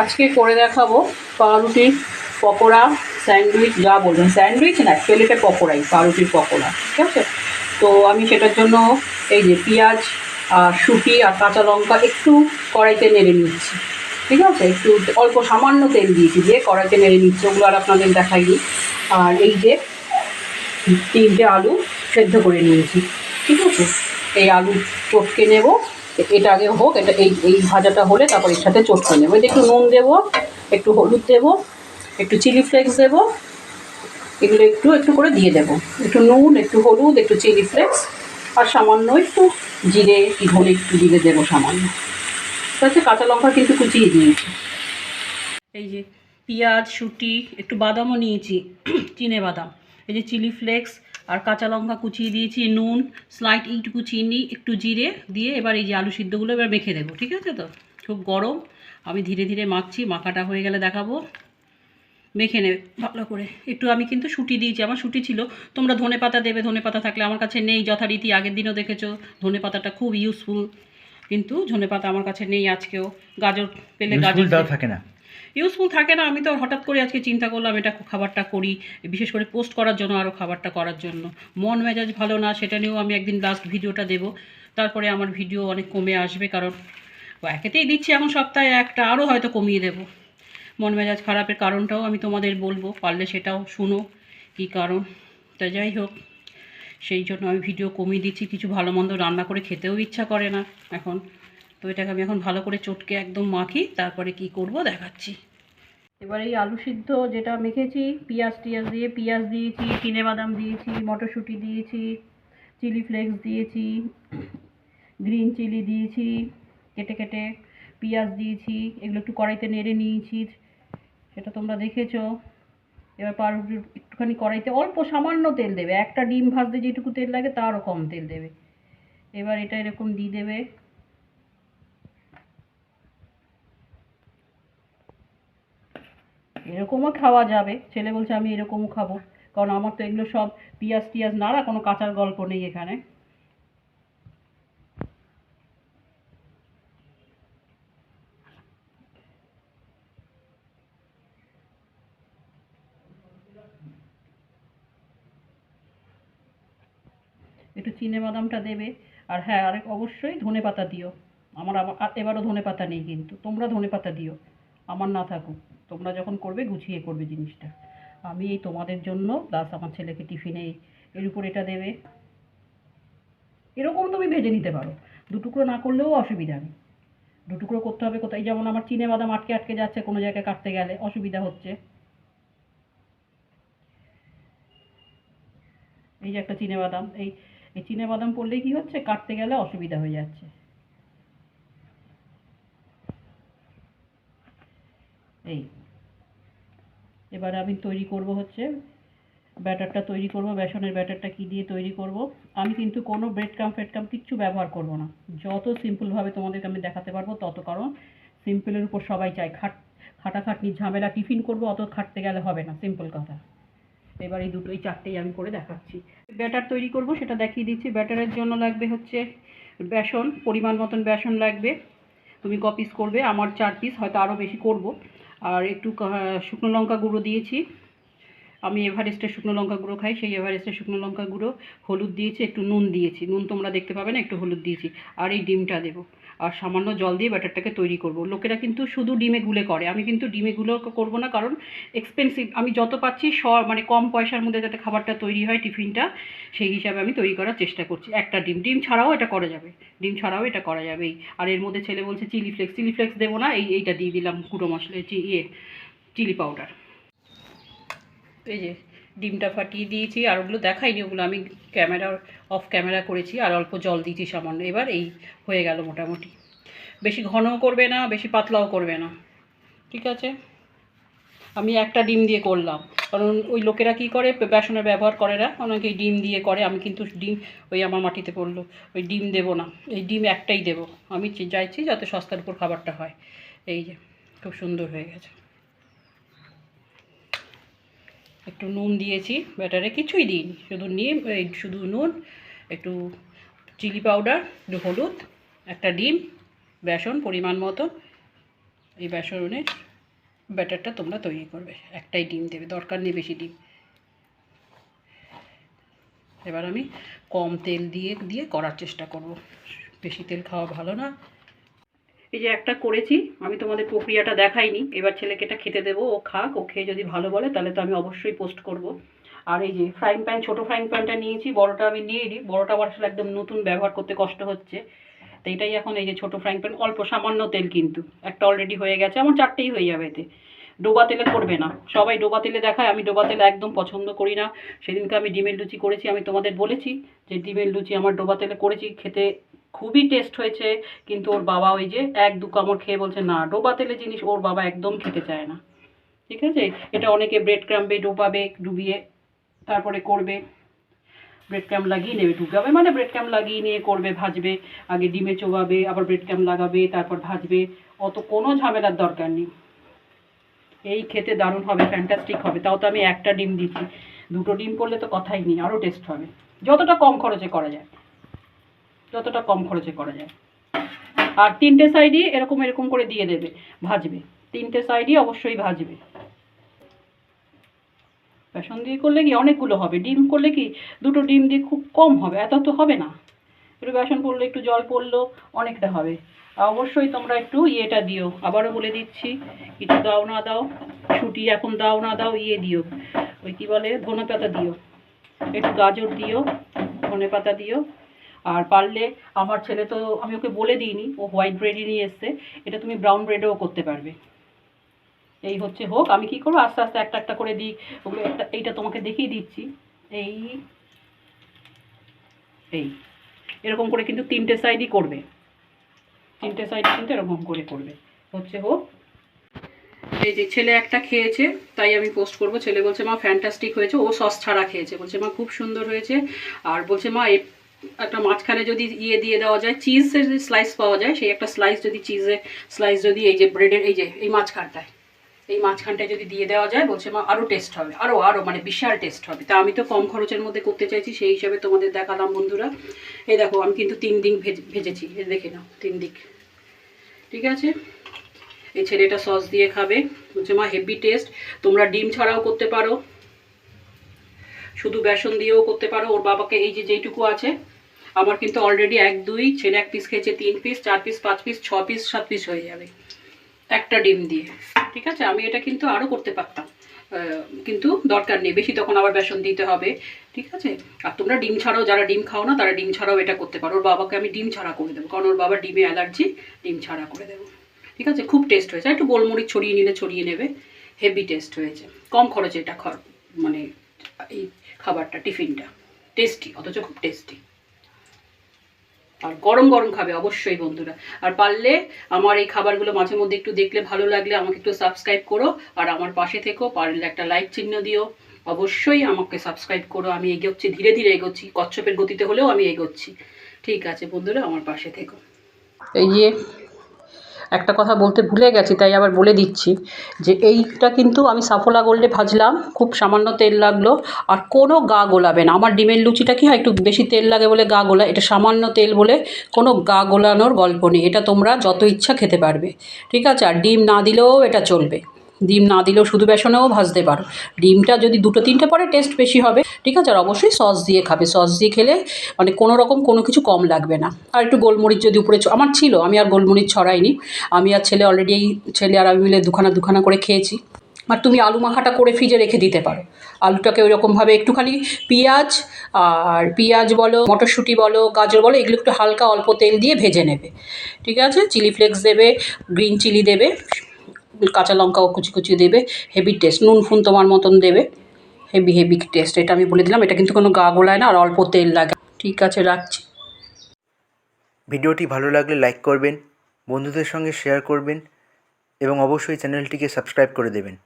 আজকে করে দেখাবো পাউরুটির পকোড়া, স্যান্ডউইচ, যা বলবেন। স্যান্ডউইচ না অ্যাকচুয়ালি এটা পকোড়াই, পাউরুটির পকোড়া, ঠিক আছে? তো আমি সেটার জন্য এই যে পেঁয়াজ আর শুটি আর কাঁচা লঙ্কা একটু কড়াইতে নেড়ে নিচ্ছি, ঠিক আছে? একটু অল্প সামান্য তেল দিয়েছি দিয়ে কড়াইতে নেড়ে নিচ্ছি, ওগুলো আর আপনাদের দেখাইনি। আর এই যে তিনটে আলু সেদ্ধ করে নিয়েছি, ঠিক আছে? এই আলু চটকে নেব এটা আগে হোক, এটা এই এই ভাজাটা হলে তারপর এর সাথে চটকে নেব। এতে একটু নুন দেবো, একটু হলুদ দেবো, একটু চিলি ফ্লেক্স দেবো, এগুলো একটু একটু করে দিয়ে দেবো। একটু নুন, একটু হলুদ, একটু চিলি ফ্লেক্স, আর সামান্য একটু জিরে, কি ধনে একটু জিরে দেবো সামান্য। আছে কাঁচা লঙ্কা কিন্তু কুচিয়ে দিয়েছি। এই যে পেঁয়াজ, শুটি, একটু বাদামও নিয়েছি, চিনে বাদাম। এই যে চিলি ফ্লেক্স আর কাঁচা লঙ্কা কুচিয়ে দিয়েছি নুন স্লাইট এইটুকু চিনি একটু জিরে দিয়ে এবার এই যে আলু সিদ্ধগুলো এবার মেখে দেবো ঠিক আছে তো? খুব গরম আমি ধীরে ধীরে মাখছি মাখাটা হয়ে গেলে দেখাবো। মেখে নেবে ভালো করে। একটু আমি কিন্তু শুটি দিয়েছি আমার শুটি ছিল। তোমরা ধনে পাতা দেবে ধনে পাতা থাকলে আমার কাছে নেই যথারীতি আগের দিনও দেখেছ ধনে পাতাটা খুব ইউজফুল কিন্তু ধনে পাতা আমার কাছে নেই আজকেও গাজর পেলে গাজর। থাকে না। ইউজফুল থাকে না, আমি তো হঠাৎ করে আজকে চিন্তা করলাম, এটা খাবারটা করি, বিশেষ করে পোস্ট করার জন্য আরও খাবারটা করার জন্য। মন মেজাজ ভালো না, সেটা নিয়েও আমি একদিন লাস্ট ভিডিওটা দেব। তারপরে আমার ভিডিও অনেক কমে আসবে, কারণ একেতেই দিচ্ছি এখন সপ্তাহে একটা আরও হয়তো কমিয়ে দেব। মন মেজাজ খারাপের কারণটাও আমি তোমাদের বলব, পারলে সেটাও শুনো কী কারণ। তা যাই হোক, সেই জন্য আমি ভিডিও কমিয়ে দিচ্ছি, কিছু ভালো মন্দ রান্না করে খেতেও ইচ্ছা করে না এখন। তো এটাকে আমি এখন ভালো করে চটকে একদম মাখি, তারপরে কি করব দেখাচ্ছি। এবার এই আলু সিদ্ধ যেটা মেখেছি, পেঁয়াজ টিয়াজ দিয়ে, পেঁয়াজ দিয়েছি, চিনে বাদাম দিয়েছি, মটরশুঁটি দিয়েছি, চিলি ফ্লেক্স দিয়েছি, গ্রিন চিলি দিয়েছি, কেটে কেটে পেঁয়াজ দিয়েছি, এগুলো একটু কড়াইতে নেড়ে নিয়েছি। সেটা তোমরা দেখেছ। এবার পাউরুটি একটুখানি কড়াইতে অল্প সামান্য তেল দেবে। একটা ডিম ভাজতে যেটুকু তেল লাগে, তারও কম তেল দেবে। এবার এটা এরকম দিয়ে দেবে। এরকমও খাওয়া যাবে। ছেলে বলছে, আমি এরকমও খাব। কারণ আমার তো এগুলো সব পিঁয়াজ টিয়াজ নাড়া, কোনো কাঁচার গল্প নেই এখানে। একটু চিনে বাদামটা দেবে। আর হ্যাঁ আরেক অবশ্যই ধনে পাতা দিও। আমার এবারও ধনে পাতা নেই কিন্তু। তোমরা ধনে পাতা দিও। আমার না থাকুক। তোমরা যখন করবে, গুছিয়ে করবে জিনিসটা। আমি এই তোমাদের জন্য প্লাস আমার ছেলেকে টিফিনে এর উপর এটা দেবে। এরকম তুমি ভেজে নিতে পারো। দুটুকরো না করলেও অসুবিধা নেই। দুটুকরো করতে হবে কোথায়? যেমন আমার চিনে বাদাম আটকে আটকে যাচ্ছে, কোনো জায়গায় কাটতে গেলে অসুবিধা হচ্ছে। এই যে একটা চিনে বাদাম, এই এই চিনে বাদাম পড়লেই কি হচ্ছে? কাটতে গেলে অসুবিধা হয়ে যাচ্ছে। এই এবারে আমি তৈরি করব হচ্ছে ব্যাটারটা তৈরি করব, বেসনের ব্যাটারটা কি দিয়ে তৈরি করব। আমি কিন্তু কোনো ব্রেড কাম ফেড কাম কিচ্ছু ব্যবহার করব না। যত সিম্পলভাবে তোমাদেরকে আমি দেখাতে পারব তত, কারণ সিম্পলের উপর সবাই চায়। খাট, খাটাখাটনি ঝামেলা, টিফিন করব অত খাটতে গেলে হবে না সিম্পল কথা। এবার এই দুটোই চারটেই আমি করে দেখাচ্ছি। ব্যাটার তৈরি করব, সেটা দেখিয়ে দিচ্ছি। ব্যাটারের জন্য লাগবে হচ্ছে বেসন, পরিমাণ মতন বেসন লাগবে। তুমি ক পিস করবে, আমার চার পিস হয়তো আরও বেশি করব। আর একটু শুকনো লঙ্কা গুঁড়ো দিয়েছি। আমি এভারেস্টের শুকনো লঙ্কা গুঁড়ো খাই, সেই এভারেস্টের শুকনো লঙ্কা গুঁড়ো হলুদ দিয়েছি, একটু নুন দিয়েছি। নুন তোমরা দেখতে পাবে না, একটু হলুদ দিয়েছি। আর এই ডিমটা দেবো। আর সামান্য জল দিয়ে ব্যাটারটাকে তৈরি করব। লোকেরা কিন্তু শুধু ডিমে গুলে করে। আমি কিন্তু ডিমে গুলো করব না কারণ এক্সপেন্সিভ আমি যত পাচ্ছি স মানে কম পয়সার মধ্যে যাতে খাবারটা তৈরি হয় টিফিনটা, সেই হিসাবে আমি তৈরি করার চেষ্টা করছি। একটা ডিম। ডিম ছাড়াও এটা করা যাবে। ডিম ছাড়াও এটা করা যাবে। এই আর এর মধ্যে ছেলে বলছে চিলি ফ্লেক্স। চিলি ফ্লেক্স দেবো না, এই এইটা দিয়ে দিলাম গুঁড়ো মশলা ইয়ে চিলি পাউডার। এই যে ডিমটা ফাটিয়ে দিয়েছি, আর ওগুলো দেখাইনি, ওগুলো আমি ক্যামেরা অফ ক্যামেরা করেছি, আর অল্প জল দিয়েছি সামান্য। এবার এই হয়ে গেল মোটামুটি। বেশি ঘনও করবে না, বেশি পাতলাও করবে না। ঠিক আছে? আমি একটা ডিম দিয়ে করলাম। কারণ ওই লোকেরা কি করে, বেসনের ব্যবহার করে না, অনেকে ডিম দিয়ে করে, আমি কিন্তু ডিম ওই আমার মাটিতে পড়ল। ওই ডিম দেবো না, এই ডিম একটাই দেবো। আমি চাইছি যাতে সস্তার উপর খাবারটা হয়। এই যে, খুব সুন্দর হয়ে গেছে। একটু নুন দিয়েছি, ব্যাটারে কিছুই দিইনি। শুধু নিম, এই শুধু নুন, একটু চিলি পাউডার, একটু হলুদ, একটা ডিম, বেসন পরিমাণ মতো এই বেসনে ব্যাটারটা তোমরা তৈরি করবে, একটাই ডিম দেবে, দরকার নেই বেশি ডিম। এবার আমি কম তেল দিয়ে দিয়ে করার চেষ্টা করব। বেশি তেল খাওয়া ভালো না। এই যে একটা করেছি, আমি তোমাদের প্রক্রিয়াটা দেখাইনি, এবার ছেলেকে এটা খেতে দেবো, ও খাক, ও খেয়ে যদি ভালো বলে, তাহলে তো আমি অবশ্যই পোস্ট করব। আর এই যে ফ্রাইং প্যান ছোটো ফ্রাইং প্যানটা নিয়েছি, বড়টা আমি নিয়ে নিই বড়টা আসলে একদম নতুন ব্যবহার করতে কষ্ট হচ্ছে। তো এটাই এখন এই যে ছোটো ফ্রাইং প্যান অল্প সামান্য তেল কিন্তু, একটা অলরেডি হয়ে গেছে, আমার চারটেই হয়ে যাবে এতে। ডোবা তেলে করবে না, সবাই ডোবা তেলে দেখায়, আমি ডোবা তেলে একদম পছন্দ করি না। সেদিনকে আমি ডিমের লুচি করেছি, আমি তোমাদের বলেছি যে ডিমের লুচি আমার ডোবা তেলে করেছি, খেতে খুবই টেস্ট হয়েছে, কিন্তু ওর বাবা ওই যে এক দু কামড় খেয়ে বলছে, না ডোবা তেলে জিনিস ওর বাবা একদম খেতে চায় না। ঠিক আছে? এটা অনেকে ব্রেড ক্রাম্বে ডোবাবে, ডুবিয়ে তারপরে করবে। ব্রেড ক্যাম্প লাগিয়ে নেবে, ডুবাবে মানে ব্রেড ক্যাম্প লাগিয়ে নিয়ে করবে, ভাজবে, আগে ডিমে চোবাবে, আবার ব্রেড ক্যাম্প লাগাবে, তারপর ভাজবে, অত কোনো ঝামেলার দরকার নেই। এই খেতে দারুণ হবে ফ্যান্টাস্টিক হবে। তাও তো আমি একটা ডিম দিচ্ছি। দুটো ডিম পড়লে তো কথাই নেই আরও টেস্ট হবে। যতটা কম খরচে করা যায়। যতটা কম খরচে করা যায়। আর তিনটে সাইডই এরকম এরকম করে দিয়ে দেবে, ভাজবে। তিনটে সাইডই অবশ্যই ভাজবে। বেসন দিয়ে করলে কি অনেকগুলো হবে? ডিম করলে কি দুটো ডিম দিয়ে খুব কম হবে? এত তো হবে না। একটু বেসন পড়লে একটু জল পড়ল, অনেকটা হবে। অবশ্যই তোমরা একটু ইয়েটা দিও। আবারও বলে দিচ্ছি কিছু দাও না দাও ছুটি এখন দাও না দাও ইয়ে দিও। ওই কী বলে? ধনে পাতা দিও। একটু গাজর দিও ধনে পাতা দিও। আর পারলে আমার ছেলে তো, আমি ওকে বলে দিইনি, ও হোয়াইট ব্রেডই নিয়ে এসছে, এটা তুমি ব্রাউন ব্রেডেও করতে পারবে। এই হচ্ছে হোক, আমি কি করব? আস্তে আস্তে একটা একটা করে দিই, ওগুলো একটা, এইটা তোমাকে দেখিয়ে দিচ্ছি। এই এই, এরকম করে কিন্তু তিনটে সাইডই করবে। তিনটে সাইড কিন্তু এরকম করে করবে। হচ্ছে হোক, এই যে ছেলে একটা খেয়েছে, তাই আমি পোস্ট করব। ছেলে বলছে, মা ফ্যান্টাস্টিক হয়েছে। ও সস ছাড়া খেয়েছে। বলছে, মা, খুব সুন্দর হয়েছে। আর বলছে, মা একটা মাঝখানে যদি ইয়ে দিয়ে দেওয়া যায় চিজের যে স্লাইস পাওয়া যায়, সেই একটা স্লাইস যদি চিজের স্লাইস যদি এই যে ব্রেডের এই যে, এই মাঝখানটায় এই মাঝখানটায় যদি দিয়ে দেওয়া যায়, বলছে মা আরও টেস্ট হবে আরও আরও মানে বিশাল টেস্ট হবে। তা আমি তো কম খরচের মধ্যে করতে চাইছি, সেই হিসাবে তোমাদের দেখালাম বন্ধুরা। এই দেখো, আমি কিন্তু তিন দিন ভেজেছি দেখে নাও, তিন দিক। ঠিক আছে? এই ছেলেটা সস দিয়ে খাবে। বলছে মা হেভি টেস্ট তোমরা ডিম ছাড়াও করতে পারো। শুধু বেসন দিয়েও করতে পারো। ওর বাবাকে এই যে যেইটুকু আছে আমার কিন্তু অলরেডি এক, দুই, ছেলে এক পিস খেয়েছে, তিন পিস চার পিস পাঁচ পিস ছ পিস সাত পিস হয়ে যাবে। একটা ডিম দিয়ে, ঠিক আছে? আমি এটা কিন্তু আরও করতে পারতাম। কিন্তু দরকার নেই, বেশি তখন আবার বেসন দিতে হবে, ঠিক আছে? আর তোমরা ডিম ছাড়াও, যারা ডিম খাও না, তারা ডিম ছাড়াও এটা করতে পারো। ওর বাবাকে আমি ডিম ছাড়া করে দেবো, কারণ ওর বাবার ডিমে অ্যালার্জি, ডিম ছাড়া করে দেবো, ঠিক আছে? খুব টেস্ট হয়েছে। একটু গোলমরিচ ছড়িয়ে নিলে ছড়িয়ে নেবে হেভি টেস্ট হয়েছে। কম খরচে এটা খর মানে এই খাবারটা, টিফিনটা টেস্টি অথচ খুব টেস্টি আর গরম গরম খাবে, অবশ্যই বন্ধুরা। আর পারলে আমার এই খাবারগুলো মাঝে মধ্যে একটু দেখলে ভালো লাগলে আমাকে একটু সাবস্ক্রাইব করো, আর আমার পাশে থেকো, পারলে একটা লাইক চিহ্ন দিও। অবশ্যই আমাকে সাবস্ক্রাইব করো, আমি এগোচ্ছি ধীরে ধীরে এগোচ্ছি, কচ্ছপের গতিতে হলেও আমি এগোচ্ছি। ঠিক আছে বন্ধুরা, আমার পাশে থেকো। এই যে একটা কথা বলতে ভুলে গেছি, তাই আবার বলে দিচ্ছি যে এইটা কিন্তু আমি সাফোলা গোল্ডে ভাজলাম, খুব সামান্য তেল লাগল, আর কোনো গা গোলাবে না। আমার ডিমের লুচিটা কি হয়, একটু বেশি তেল লাগে বলে গা গোলা, এটা সামান্য তেল বলে কোনো গা গোলানোর গল্প নেই। এটা তোমরা যত ইচ্ছা খেতে পারবে, ঠিক আছে? আর ডিম না দিলেও এটা চলবে। ডিম না দিলেও শুধু বেসনেও ভাজতে পারো। ডিমটা যদি দুটো তিনটে পরে টেস্ট বেশি হবে, ঠিক আছে? আর অবশ্যই সস দিয়ে খাবে। সস দিয়ে খেলে মানে কোনো রকম কোনো কিছু কম লাগবে না। আর একটু গোলমরিচ যদি উপরে আমার ছিল, আমি আর গোলমরিচ ছড়াইনি। আমি আর ছেলে অলরেডি ছেলে আর আমি মিলে দুখানা দুখানা করে খেয়েছি। আর তুমি আলু মাখাটা করে ফ্রিজে রেখে দিতে পারো। আলুটাকে ওইরকমভাবে একটুখানি পেঁয়াজ আর পেঁয়াজ বলো, মটরশুঁটি বলো, গাজর বলো, এগুলো একটু হালকা অল্প তেল দিয়ে ভেজে নেবে। ঠিক আছে? চিলি ফ্লেক্স দেবে গ্রিন চিলি দেবে কাঁচা লঙ্কাও কুচি কুচি দেবে হেভি টেস্ট নুন ফুন তোমার মতন দেবে। হেভি হেভি টেস্ট এটা আমি বলে দিলাম, এটা কিন্তু কোনো গা গোলায় না, আর অল্প তেল লাগে। ঠিক আছে, রাখছি। ভিডিওটি ভালো লাগলে লাইক করবেন, বন্ধুদের সঙ্গে শেয়ার করবেন, এবং অবশ্যই চ্যানেলটিকে সাবস্ক্রাইব করে দেবেন।